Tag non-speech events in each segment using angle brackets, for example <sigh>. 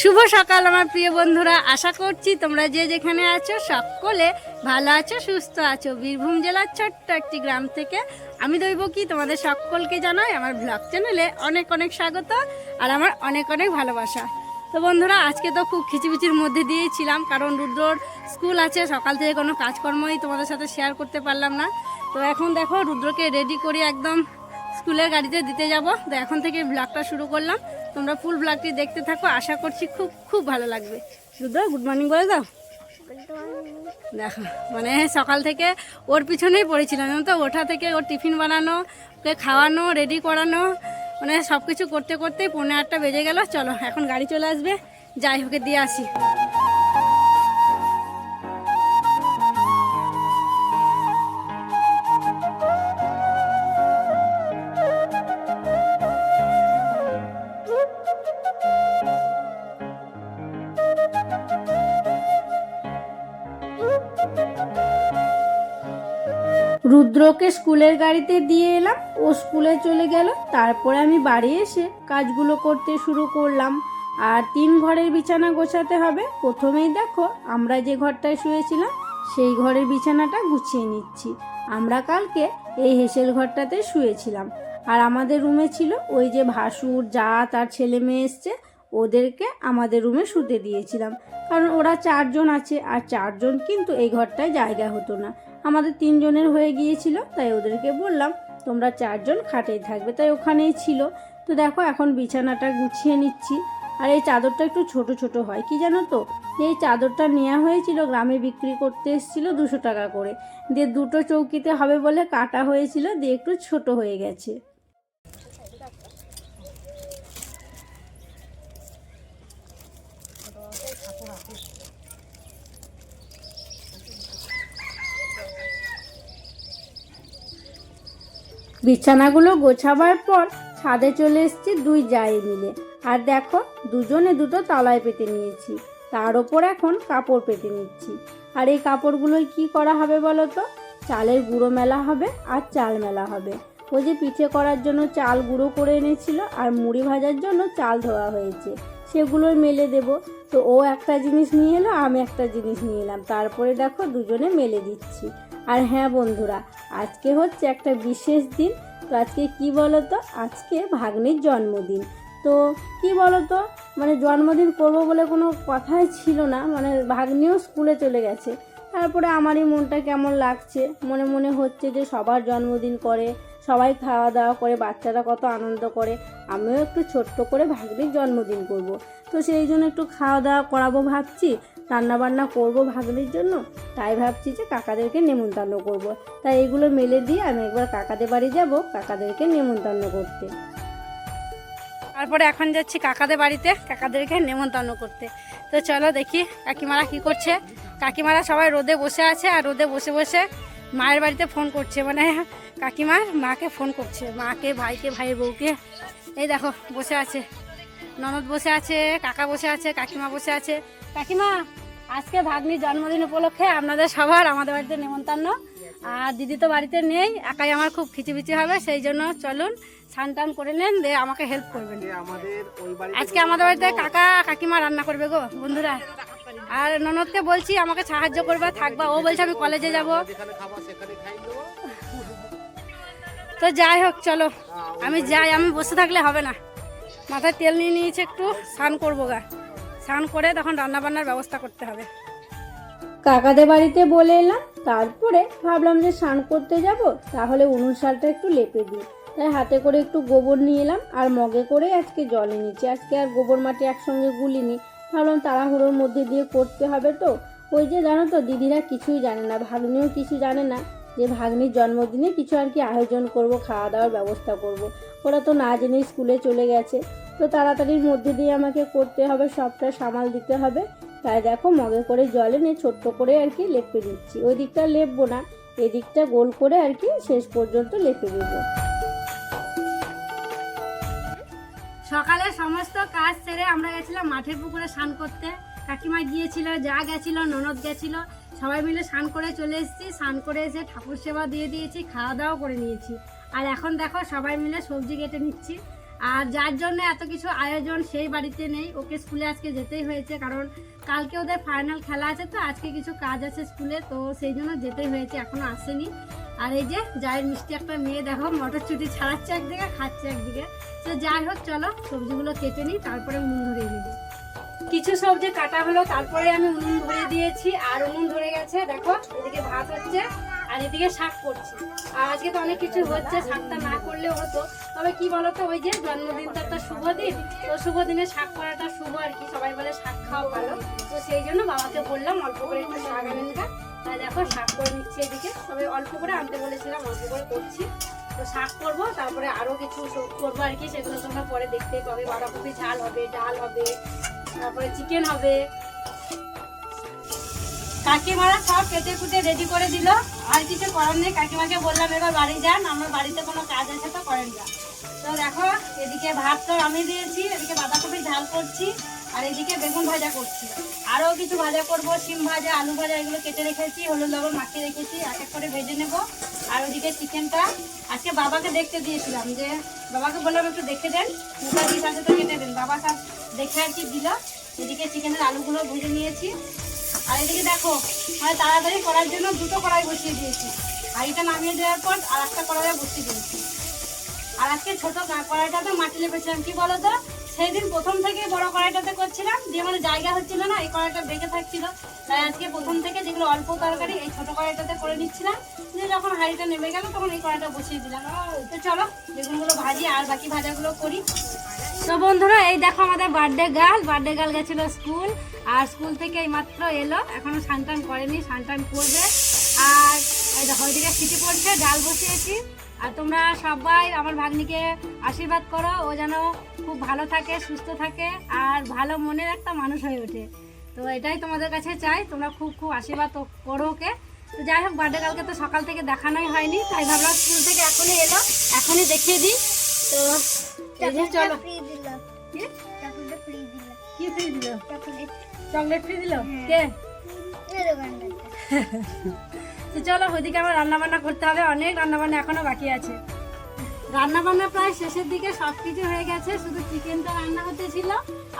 শুভ সকাল, আমার প্রিয় বন্ধুরা। আশা করছি তোমরা যে যেখানে আছো, সকলে ভালো আছো, সুস্থ আছো। বীরভূম জেলার ছোট্ট একটি গ্রাম থেকে আমি দৈব কি তোমাদের সকলকে জানাই আমার ব্লগ চ্যানেলে অনেক অনেক স্বাগত আর আমার অনেক অনেক ভালোবাসা। তো বন্ধুরা, আজকে তো খুব খিচিবিচির মধ্যে দিয়েই ছিলাম কারণ রুদ্রর স্কুল আছে, সকাল থেকে কোনো কাজকর্মই তোমাদের সাথে শেয়ার করতে পারলাম না। তো এখন দেখো, রুদ্রকে রেডি করে একদম স্কুলের গাড়িতে দিতে যাব। তো এখন থেকে ব্লগটা শুরু করলাম। তোমরা ফুল ব্লগটি দেখতে থাকো। আশা করছি খুব খুব ভালো লাগবে। রুদ্র গুড মর্নিং বলে দাও। দেখো মানে সকাল থেকে ওর পিছনেই পড়েছিলাম। তো, ওঠা থেকে ওর টিফিন বানানো, ওকে খাওয়ানো রেডি করানো মানে সব কিছু করতে করতেই পনেরো আটটা বেজে গেল। চলো, এখন গাড়ি চলে আসবে। যাই হোক দিয়ে আসি। রুদ্রকে স্কুলের গাড়িতে দিয়ে এলাম। ও স্কুলে চলে গেল। তারপরে আমি বাড়ি এসে কাজগুলো করতে শুরু করলাম। আর তিন ঘরের বিছানা গোছাতে হবে। প্রথমেই দেখো, আমরা যে ঘরটায় শুয়েছিলাম, সেই ঘরের বিছানাটা গুছিয়ে নিচ্ছি। আমরা কালকে এই হেসেল ঘরটাতে শুয়েছিলাম। আর আমাদের রুমে ছিল ওই যে ভাসুর, যা তার ছেলে মেয়ে এসছে, ওদেরকে আমাদের রুমে শুতে দিয়েছিলাম। কারণ ওরা চারজন আছে, আর চারজন কিন্তু এই ঘরটায় জায়গা হতো না। আমাদের তিনজনের হয়ে গিয়েছিল, তাই ওদেরকে বললাম, তোমরা চারজন খাটেই থাকবে। তাই ওখানেই ছিল। তো দেখো, এখন বিছানাটা গুছিয়ে নিচ্ছি। আর এই চাদরটা একটু ছোট ছোট হয়। কি জানো তো? এই চাদরটা নেওয়া হয়েছিল, গ্রামে বিক্রি করতে এসেছিল দুশো টাকা করে। দিয়ে দুটো চৌকিতে হবে বলে কাটা হয়েছিল, দিয়ে একটু ছোট হয়ে গেছে। বিছানাগুলো গোছাবার পর ছাদে চলে এসেছি দুই জায়ে মিলে। আর দেখো, দুজনে দুটো তালায় পেতে নিয়েছি। তার ওপর এখন কাপড় পেতে নিচ্ছি। আর এই কাপড়গুলোই কি করা হবে বলো তো? চালের গুঁড়ো মেলা হবে আর চাল মেলা হবে। ওই যে পিঠে করার জন্য চাল গুঁড়ো করে এনেছিল আর মুড়ি ভাজার জন্য চাল ধোয়া হয়েছে। সেগুলোই মেলে দেব। তো ও একটা জিনিস নিয়ে এলো, আমি একটা জিনিস নিয়ে এলাম। তারপরে দেখো দুজনে মেলে দিচ্ছি। আর হ্যাঁ বন্ধুরা, আজকে হচ্ছে একটা বিশেষ দিন। তো আজকে কি বলো তো আজকে ভাগ্নির জন্মদিন। তো কি বলো তো মানে জন্মদিন করব বলে কোনো কথাই ছিল না। মানে ভাগ্নিও স্কুলে চলে গেছে। তারপরে আমারই মনটা কেমন লাগছে? মনে মনে হচ্ছে যে সবার জন্মদিন করে, সবাই খাওয়া দাওয়া করে, বাচ্চারা কত আনন্দ করে। আমিও একটু ছোট্ট করে ভাগ্নির জন্মদিন করব। তো সেই জন্য একটু খাওয়া দাওয়া করাবো ভাবছি। রান্না বান্না করব ভাগ্নির জন্য, তাই ভাবছি যে কাকাদেরকে নেমন্তন্ন করব। তাই এগুলো মেলে দিয়ে আমি একবার কাকাদের বাড়ি যাব, কাকাদেরকে নেমন্তন্ন করতে। তারপরে এখন যাচ্ছি কাকাদের বাড়িতে, কাকাদেরকে নেমন্তন্ন করতে। তো চলো দেখি কাকিমারা কি করছে। কাকিমারা সবাই রোদে বসে আছে আর রোদে বসে বসে মায়ের বাড়িতে ফোন করছে। মানে কাকিমার মাকে ফোন করছে, মাকে, ভাইকে, ভাইয়ের বউকে। এই দেখো, বসে আছে। ননদ বসে আছে, কাকা বসে আছে, কাকিমা বসে আছে। কাকিমা আজকে ভাগ্নির জন্মদিন উপলক্ষে আপনাদের সবার আমাদের বাড়িতে নেমন্তন্ন। আর দিদি তো বাড়িতে নেই একাই আমার খুব খিচিবিচি হবে সেই জন্য চলুন স্নান টান করে নেন দিয়ে আমাকে হেল্প করবেন। আমাদের আজকে আমাদের বাড়িতে কাকা কাকিমা রান্না করবে গো বন্ধুরা। আর ননদকে বলছি আমাকে সাহায্য করবে থাকবা। ও বলছে আমি কলেজে যাব। তো যাই হোক চলো। আমি যাই আমি বসে থাকলে হবে না। মাথায় তেল নিয়ে নিয়েছে একটু স্নান করব গা। স্নান করে তখন রান্না বান্নার ব্যবস্থা করতে হবে। কাকাদের বাড়িতে বলে এলাম, তারপরে ভাবলাম যে স্নান করতে যাব, তাহলে উনুন শালটা একটু লেপে দিই। তাই হাতে করে একটু গোবর নিয়ে এলাম, আর মগে করে আজকে জলে নিচ্ছি আজকে আর গোবর মাটি একসঙ্গে গুলিনি, ভাবলাম তাড়াহুড়োর মধ্যে দিয়ে করতে হবে তো। ওই যে জানো তো, দিদিরা কিছুই জানে না, ভাগ্নিও কিছু জানে না, যে ভাগ্নির জন্মদিনে কিছু আর কি আয়োজন করব, খাওয়া দাওয়ার ব্যবস্থা করব। ওরা তো না জেনে স্কুলে চলে গেছে। তো তাড়াতাড়ির মধ্যে দিয়ে আমাকে করতে হবে, সবটা সামাল দিতে হবে। তাই দেখো মগে করে জলে নিয়ে ছোট্ট করে আর কি লেপে দিচ্ছি। ওই দিকটা লেপবো না এদিকটা গোল করে আর কি শেষ পর্যন্ত লেপে দেবো। সকালে সমস্ত কাজ সেরে আমরা গেছিলাম মাঠের পুকুরে স্নান করতে। কাকিমা গিয়েছিল যা গেছিল, ননদ গেছিল, সবাই মিলে স্নান করে চলে এসেছি। স্নান করে এসে ঠাকুর সেবা দিয়ে দিয়েছি, খাওয়া দাওয়া করে নিয়েছি। আর এখন দেখো সবাই মিলে সবজি কেটে নিচ্ছি। আর যার জন্য এত কিছু আয়োজন সেই বাড়িতে নেই। ওকে স্কুলে আজকে যেতেই হয়েছে, কারণ কালকে ওদের ফাইনাল খেলা আছে তো, আজকে কিছু কাজ আছে স্কুলে, তো সেই জন্য যেতেই হয়েছে, এখনও আসেনি। আর এই যে যাই মিষ্টি একটা মেয়ে দেখো, মটরচুটি ছাড়াচ্ছে একদিকে, খাচ্ছে একদিকে। তো যাই হোক, চলো, সবজিগুলো কেটে নিই, তারপরে উনুন ধরিয়ে দেবো। কিছু সবজি কাটা হলো, তারপরে আমি উনুন ধরে দিয়েছি, আর উনুন ধরে গেছে, দেখো, এদিকে ভাত হচ্ছে। আর এদিকে শাক করছি। আর আজকে তো অনেক কিছু হচ্ছে, শাকটা না করলেও হতো। তবে কি বলতো, ওই যে জন্মদিন তো একটা শুভ দিন, তো শুভ দিনে শাক করাটা শুভ আর কি। সবাই বলে শাক খাওয়া ভালো। তো সেই জন্য বাবাকে বললাম, অল্প করে একটু শাক আনেন তাই দেখো, শাক করে নিচ্ছি এদিকে। তবে অল্প করে আনতে বলেছিলাম, অল্প করে করছি। তো শাক করব, তারপরে আরও কিছু করব আর কি। সেগুলো তোমরা পরে দেখতেই পাবে। বাঁধাকপি ঝাল হবে, ডাল হবে, তারপরে চিকেন হবে। কাকিমারা সব কেটে কুটে রেডি করে দিল। আর কিছু করার নেই, কাকিমাকে বললাম, এবার বাড়ি যান, আমার বাড়িতে কোনো কাজ আছে তো করেন যা তো দেখো, এদিকে ভাত তো আমি দিয়েছি, এদিকে বাঁধাকপি ঝাল করছি, আর এদিকে বেগুন ভাজা করছি। আরও কিছু ভাজা করব সিম ভাজা, আলু ভাজা, এগুলো কেটে রেখেছি, হলুদ লবণ মাখিয়ে রেখেছি, এক এক করে ভেজে নেব। আর ওদিকে চিকেনটা, আজকে বাবাকে দেখতে দিয়েছিলাম যে, বাবাকে বললাম, একটু দেখে দেন মুখা দিয়ে সাথে তো কেটে দেন। বাবা সব দেখে আর কি দিল। এদিকে চিকেনের আলুগুলো ভেজে নিয়েছি। আর এদিকে দেখো মানে তাড়াতাড়ি করার জন্য দুটো কড়াই বসিয়ে দিয়েছি। হাঁড়িটা নামিয়ে দেওয়ার পর আর একটা কড়াইয়ে বসিয়ে দিয়েছি। আর আজকে ছোট কড়াইটাতে মাটি লেপেছিলাম। কি বলতো? সেই দিন প্রথম থেকে বড় কড়াইটাতে করছিলাম। দিয়ে মানে জায়গা হচ্ছিল না, এই কড়াইটা বেঁকে থাকছিল। তাই আজকে প্রথম থেকে যেগুলো অল্প তরকারি, এই ছোট কড়াইটাতে করে নিচ্ছিলাম। দিয়ে যখন হাঁড়িটা নেমে গেল, তখন এই কড়াইটা বসিয়ে দিলাম। তো চলো, বেগুনগুলো ভাজি আর বাকি ভাজাগুলো করি। তো বন্ধুরা এই দেখো আমাদের বার্থডে গার্ল বার্থডে গার্ল গেছিল স্কুল আর স্কুল থেকে এই মাত্র এলো। এখনও স্নান করেনি স্নান করবে। আর এই দেখো ওইদিকে সিটি পড়ছে ডাল বসিয়েছি। আর তোমরা সবাই আমার ভাগ্নিকে আশীর্বাদ করো ও যেন খুব ভালো থাকে সুস্থ থাকে আর ভালো মনের একটা মানুষ হয়ে ওঠে। তো এটাই তোমাদের কাছে চাই তোমরা খুব খুব আশীর্বাদ করো ওকে। তো যাই হোক বার্থডে গার্লকে তো সকাল থেকে দেখানোই হয়নি তাই ভাবলাম স্কুল থেকে এখনই এলো এখনই দেখিয়ে দিই। তো চলো। ফ্রি চকলেট ফ্রি দিল কি ফ্রি দিল? চকলেট। চকলেট ফ্রি দিল? কে? তো চলো ওইদিকে আমার রান্না বান্না করতে হবে। অনেক রান্না বান্না এখনও বাকি আছে। রান্না বান্না প্রায় শেষের দিকে সব কিছু হয়ে গেছে। শুধু চিকেনটা রান্না হতে ছিল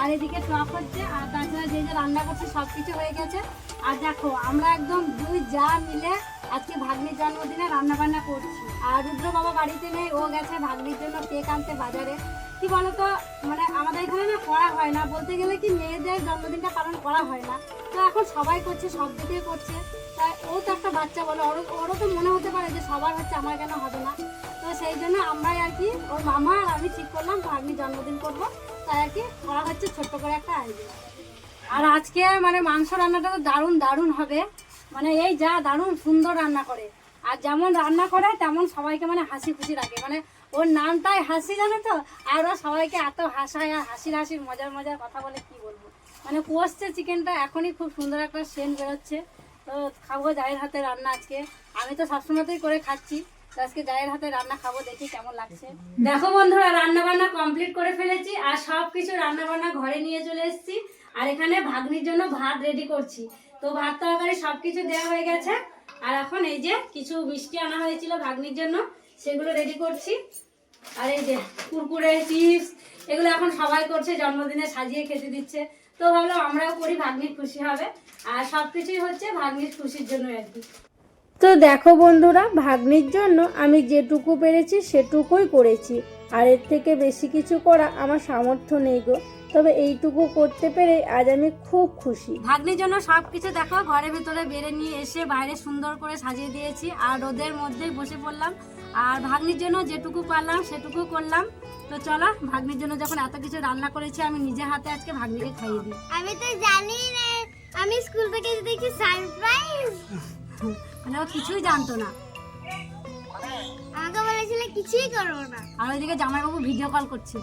আর এদিকে টক হচ্ছে আর তাছাড়া যে যে রান্না করছে সব কিছু হয়ে গেছে। আর দেখো আমরা একদম দুই যা মিলে আজকে ভাগ্নির জন্মদিনে রান্না বান্না করছি। আর রুদ্র বাবা বাড়িতে নেই ও গেছে ভাগ্নির জন্য কেক আনতে বাজারে। কি বলতো মানে আমাদের এখানে না করা হয় না। বলতে গেলে কি মেয়েদের জন্মদিনটা পালন করা হয় না। তো এখন সবাই করছে, সব দিকে করছে। তাই ও তো একটা বাচ্চা বলে ওর ওরও তো মনে হতে পারে যে সবার হচ্ছে আমার কেন হবে না। তো সেই জন্য আমরাই আর কি, ওর মামা আর আমি ঠিক করলাম ভাগ্নি জন্মদিন করব। তাই আর কি করা হচ্ছে ছোট্ট করে একটা আয়োজন আর আজকে মানে মাংস রান্নাটা তো দারুণ দারুণ হবে। মানে এই যা দারুণ সুন্দর রান্না করে। আর যেমন রান্না করে তেমন সবাইকে মানে হাসি খুশি রাখে। মানে ওর নামটাই হাসি, জানে তো? আর ও সবাইকে এত হাসায় আর হাসির হাসির মজার মজার কথা বলে কি বলব? মানে কষছে চিকেনটা, এখনই খুব সুন্দর একটা সেন্ট বেরোচ্ছে। তো খাব জায়ের হাতে রান্না আজকে। আমি তো সবসময়তেই করে খাচ্ছি। আজকে জায়ের হাতে রান্না খাব, দেখি কেমন লাগছে। দেখো বন্ধুরা রান্না বান্না কমপ্লিট করে ফেলেছি আর সব কিছু রান্না বান্না ঘরে নিয়ে চলে এসেছি। আর এখানে ভাগ্নির জন্য ভাত রেডি করছি। তো ভাত তরকারি সব কিছু দেওয়া হয়ে গেছে। আর এখন এই যে কিছু মিষ্টি আনা হয়েছিল ভাগ্নির জন্য। সেগুলো রেডি করছি। আর এই যে কুরকুরে, চিপস, এগুলো এখন সবাই করছে, জন্মদিনে সাজিয়ে খেতে দিচ্ছে। তো ভাবলাম আমরাও করি, ভাগ্নির খুশি হবে। আর সব কিছুই হচ্ছে ভাগ্নির খুশির জন্য আর কি। তো দেখো বন্ধুরা, ভাগ্নির জন্য আমি যেটুকু পেরেছি সেটুকুই করেছি। আর এর থেকে বেশি কিছু করা আমার সামর্থ্য নেই গো। তবে এইটুকু করতে পেরে আজ আমি খুব খুশি। ভাগ্নির জন্য সব কিছু দেখো, ঘরের ভেতরে বেড়ে নিয়ে এসে বাইরে সুন্দর করে সাজিয়ে দিয়েছি। আর রোদের মধ্যেই বসে পড়লাম। আর ভাগ্নির জন্য যেটুকু পারলাম সেটুকু করলাম। তো চলো ভাগ্নির জন্য যখন এত কিছু রান্না করেছি আমি নিজে হাতে আজকে ভাগ্নিকে খাইয়ে দিই। আমি তো জানি না আমি স্কুল থেকে দেখি সারপ্রাইজ মানে ও কিছুই জানতো না। আমাকে বলেছিলে কিছুই করব না। আর ওইদিকে জামাইবাবু ভিডিও কল করছে।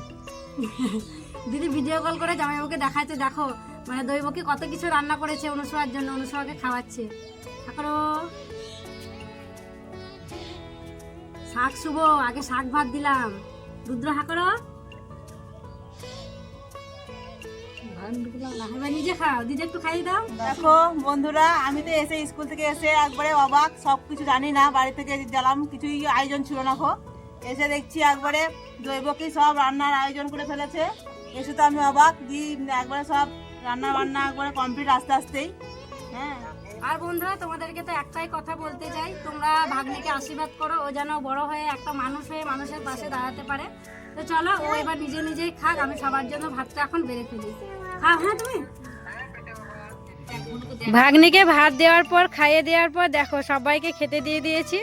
দিদি ভিডিও কল করে জামাইবাবুকে দেখাচ্ছে দেখো মানে দৈবকে কত কিছু রান্না করেছে অনুসভার জন্য অনুসভাকে খাওয়াচ্ছে। এখনও শাক শুভ আগে শাক ভাত দিলাম। রুদ্র হাকরো এবার নিজে খাও দিদি একটু খাইয়ে দাও। দেখো, বন্ধুরা, আমি তো এসে স্কুল থেকে এসে একবারে অবাক সব কিছু জানি না, বাড়ি থেকে গেলাম, কিছুই আয়োজন ছিল না খো এসে দেখছি একবারে জৈবকি সব রান্নার আয়োজন করে ফেলেছে। এসে তো আমি অবাক, দি একবারে সব রান্না বান্না একবারে কমপ্লিট আস্তে আস্তেই হ্যাঁ। আর বন্ধুরা, তোমাদেরকে তো একটাই কথা বলতে চাই। তোমরা ভাগ্নিকে আশীর্বাদ করো, ও যেন বড় হয়ে একটা মানুষ হয়ে মানুষের পাশে দাঁড়াতে পারে। তো চলো, ও এবার নিজে নিজেই খাক, আমি সবার জন্য ভাতটা এখন বেড়ে ফেলি। খাও হ্যাঁ তুমি? ভাগ্নিকে ভাত দেওয়ার পর, খাইয়ে দেওয়ার পর, দেখো, সবাইকে খেতে দিয়ে দিয়েছি।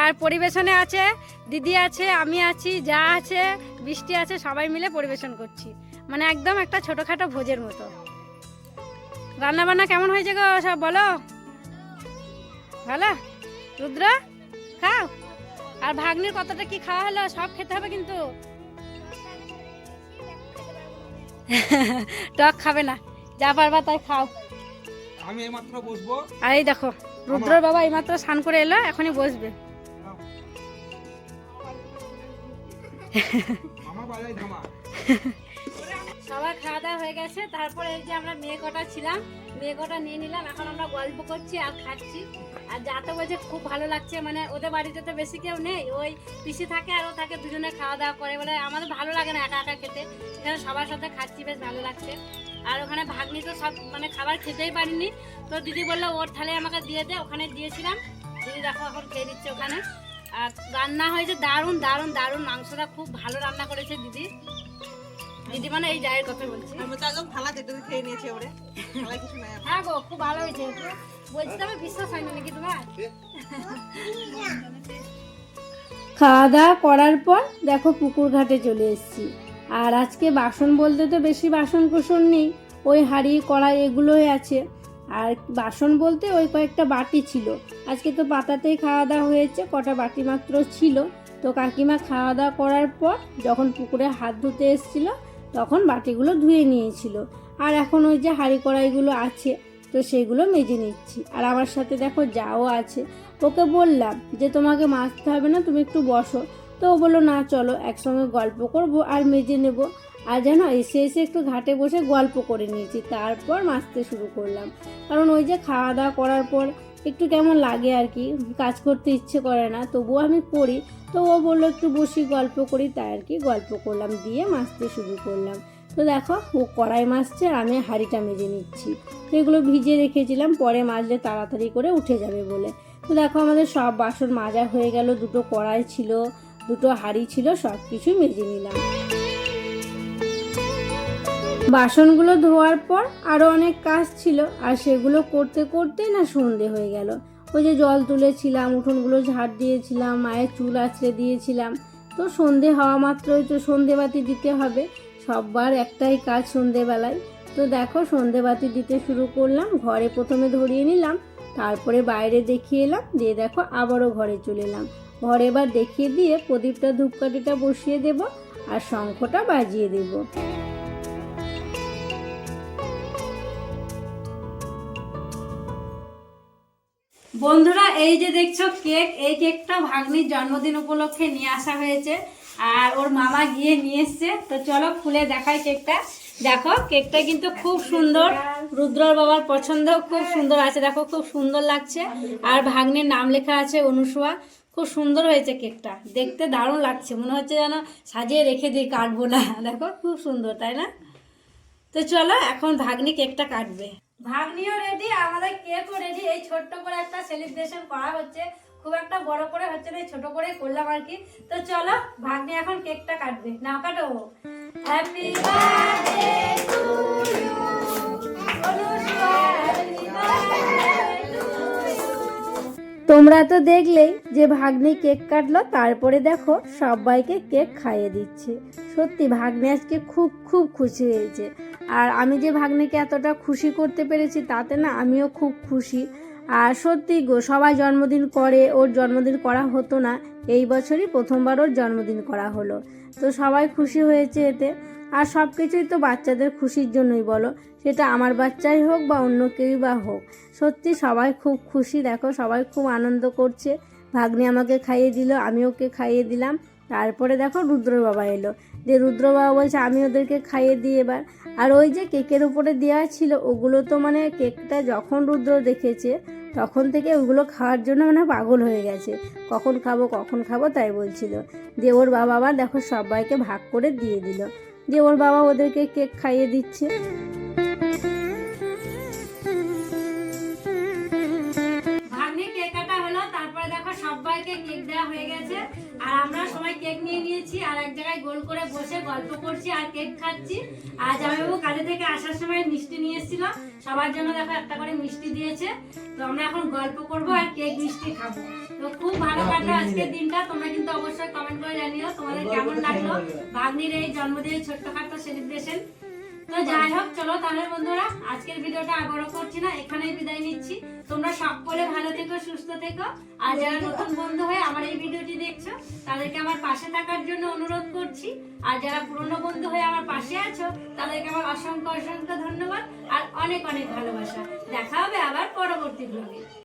আর পরিবেশনে আছে, দিদি আছে, আমি আছি, যা আছে, বৃষ্টি আছে, সবাই মিলে পরিবেশন করছি। মানে একদম একটা ছোটোখাটো ভোজের মতো। রান্না বান্না কেমন হয়েছে গো? সব বলো। ভালো? রুদ্র খাও। আর ভাগ্নির কতটা কি খাওয়া হলো সব খেতে হবে কিন্তু। <laughs> টক খাবে না। যা পারবা তাই খাও। আমি এইমাত্র বসবো। আর এই দেখো রুদ্রর বাবা এইমাত্র স্নান করে এলো এখনই বসবে। আমার বাজারে ধামা। <laughs> সবার খাওয়া দাওয়া হয়ে গেছে, তারপরে এই যে আমরা মেয়ে কটা ছিলাম, মেয়ে কটা নিয়ে নিলাম, এখন আমরা গল্প করছি আর খাচ্ছি। আর যাতে বলছে খুব ভালো লাগছে মানে ওদের বাড়িতে তো বেশি কেউ নেই, ওই পিসি থাকে আর ও থাকে দুজনে খাওয়া দাওয়া করে, বলে আমাদের ভালো লাগে না একা একা খেতে। এখানে সবার সাথে খাচ্ছি, বেশ ভালো লাগছে। আর ওখানে ভাগ্নি তো সব মানে খাবার খেতেই পারিনি। তো দিদি বলল, ওর থালে আমাকে দিয়ে দে। ওখানে দিয়েছিলাম। দিদি দেখো এখন খেয়ে দিচ্ছে ওখানে। আর রান্না হয়েছে দারুণ দারুণ দারুণ। মাংসটা খুব ভালো রান্না করেছে দিদি। দিদি মানে এই জায়ের কথা বলছি। আমি তো একদম থালা খেয়ে নিয়েছি ওরে। থালায় কিছু নাই হ্যাঁ গো খুব ভালো হয়েছে। বলছি তবে বিশ্বাস হয়নি নাকি তোমার? খাওয়া দাওয়া করার পর দেখো পুকুর ঘাটে চলে এসেছি। আর আজকে বাসন বলতে তো বেশি বাসন কোসন নেই ওই হাঁড়ি কড়াই এগুলোই আছে। আর বাসন বলতে ওই কয়েকটা বাটি ছিল। আজকে তো পাতাতেই খাওয়া দাওয়া হয়েছে কটা বাটি মাত্র ছিল। তো কাকিমা খাওয়া দাওয়া করার পর যখন পুকুরে হাত ধুতে এসেছিল তখন বাটিগুলো ধুয়ে নিয়েছিল। আর এখন ওই যে হাঁড়ি কড়াইগুলো আছে, তো সেগুলো মেজে নিচ্ছি। আর আমার সাথে দেখো যাও আছে। ওকে বললাম যে, তোমাকে মাজতে হবে না, তুমি একটু বসো। তো ও বলল, না, চলো, একসঙ্গে গল্প করব আর মেজে নেব। আর যেন এসে এসে একটু ঘাটে বসে গল্প করে নিয়েছি। তারপর মাজতে শুরু করলাম। কারণ ওই যে খাওয়া দাওয়া করার পর একটু কেমন লাগে আর কি, কাজ করতে ইচ্ছে করে না, তবুও আমি করি তো ও বলল, একটু বসি, গল্প করি। তাই আর কি গল্প করলাম, দিয়ে মাজতে শুরু করলাম। তো দেখো, ও কড়াই মাছছে, আমি হাঁড়িটা মেজে নিচ্ছি। তো এগুলো ভিজে রেখেছিলাম, পরে মাজলে তাড়াতাড়ি করে উঠে যাবে বলে। তো দেখো, আমাদের সব বাসন মাজা হয়ে গেল, দুটো কড়াই ছিল, দুটো হাঁড়ি ছিল সব কিছু মেজে নিলাম। বাসনগুলো ধোয়ার পর আরও অনেক কাজ ছিল, আর সেগুলো করতে করতেই না সন্ধে হয়ে গেল। ওই যে জল তুলেছিলাম, উঠোনগুলো ঝাড় দিয়েছিলাম, মায়ের চুল আছড়ে দিয়েছিলাম। তো সন্ধে হওয়া মাত্রই তো সন্ধেবাতি দিতে হবে, সববার একটাই কাজ সন্ধেবেলায়। তো দেখো, সন্ধেবাতি দিতে শুরু করলাম, ঘরে প্রথমে ধরিয়ে নিলাম, তারপরে বাইরে দেখিয়ে এলাম, দিয়ে দেখো আবারও ঘরে চলে এলাম। ঘরে এবার দেখিয়ে দিয়ে প্রদীপটা ধূপকাঠিটা বসিয়ে দেব, আর শঙ্খটা বাজিয়ে দেবো। বন্ধুরা, এই যে দেখছ কেক, এই কেকটা ভাগ্নির জন্মদিন উপলক্ষে নিয়ে আসা হয়েছে। আর ওর মামা গিয়ে নিয়ে এসছে। তো চলো খুলে দেখাই কেকটা। দেখো, কেকটা কিন্তু খুব সুন্দর। রুদ্রর বাবার পছন্দ খুব সুন্দর আছে। দেখো, খুব সুন্দর লাগছে। আর ভাগ্নির নাম লেখা আছে অনুসুয়া। খুব সুন্দর হয়েছে কেকটা। দেখতে দারুণ লাগছে। মনে হচ্ছে যেন সাজিয়ে রেখে দিই কাটবো না। দেখো, খুব সুন্দর, তাই না? তো চলো, এখন ভাগ্নি কেকটা কাটবে। ভাগ্নিও রেডি, আমাদের কেকও রেডি এই ছোট্ট করে একটা সেলিব্রেশন করা হচ্ছে। খুব একটা বড় করে হচ্ছে না ছোট করে করলাম আর কি। তো চলো, ভাগ্নি এখন কেকটা কাটবে। না কাটো। হ্যাপি বার্থডে টু ইউ তোমরা তো দেখলেই যে ভাগ্নি কেক কাটলো, তারপরে দেখো সবাইকে কেক খাইয়ে দিচ্ছে। সত্যি, ভাগ্নি আজকে খুব খুব খুশি হয়েছে। আর আমি যে ভাগ্নিকে এতটা খুশি করতে পেরেছি, তাতে না আমিও খুব খুশি। আর সত্যি গো সবাই জন্মদিন করে, ওর জন্মদিন করা হতো না। এই বছরই প্রথমবার ওর জন্মদিন করা হলো। তো সবাই খুশি হয়েছে এতে। আর সব কিছুই তো বাচ্চাদের খুশির জন্যই বলো। সেটা আমার বাচ্চাই হোক বা অন্য কেউই বা হোক। সত্যি সবাই খুব খুশি, দেখো সবাই খুব আনন্দ করছে। ভাগ্নি আমাকে খাইয়ে দিল, আমি ওকে খাইয়ে দিলাম। তারপরে দেখো রুদ্র বাবা এলো। যে রুদ্র বাবা বলছে, আমি ওদেরকে খাইয়ে দিই এবার। আর ওই যে কেকের উপরে দেওয়া ছিল, ওগুলো তো মানে কেকটা যখন রুদ্র দেখেছে, তখন থেকে ওগুলো খাওয়ার জন্য মানে পাগল হয়ে গেছে। কখন খাব কখন খাব? তাই বলছিল। দিয়ে ওর বাবা আবার দেখো সবাইকে ভাগ করে দিয়ে দিল। দিয়ে ওর বাবা ওদেরকে কেক খাইয়ে দিচ্ছে। সবাই কেক নিয়ে নিয়েছি আর এক জায়গায় গোল করে বসে গল্প করছি আর কেক খাচ্ছি। আর জামাইবাবু কাজে থেকে আসার সময় মিষ্টি নিয়ে এসেছিল। সবার জন্য দেখো একটা করে মিষ্টি দিয়েছে। তো আমরা এখন গল্প করব আর কেক মিষ্টি খাব। তো খুব ভালো কাটলো আজকের দিনটা। তোমরা কিন্তু অবশ্যই কমেন্ট করে জানিও তোমাদের কেমন লাগল। ভাগ্নির এই জন্মদিনের ছোট্টখাটো সেলিব্রেশন তো যাই হোক চলো তাহলে বন্ধুরা, আজকের ভিডিওটা আর বড় করছি না, এখানেই বিদায় নিচ্ছি। তোমরা সকলে ভালো থেকো, সুস্থ থেকো। আর যারা নতুন বন্ধু হয়ে আমার এই ভিডিওটি দেখছ, তাদেরকে আমার পাশে থাকার জন্য অনুরোধ করছি। আর যারা পুরনো বন্ধু হয়ে আমার পাশে আছো, তাদেরকে আমার অসংখ্য অসংখ্য ধন্যবাদ, আর অনেক অনেক ভালোবাসা। দেখা হবে আবার পরবর্তী ব্লগে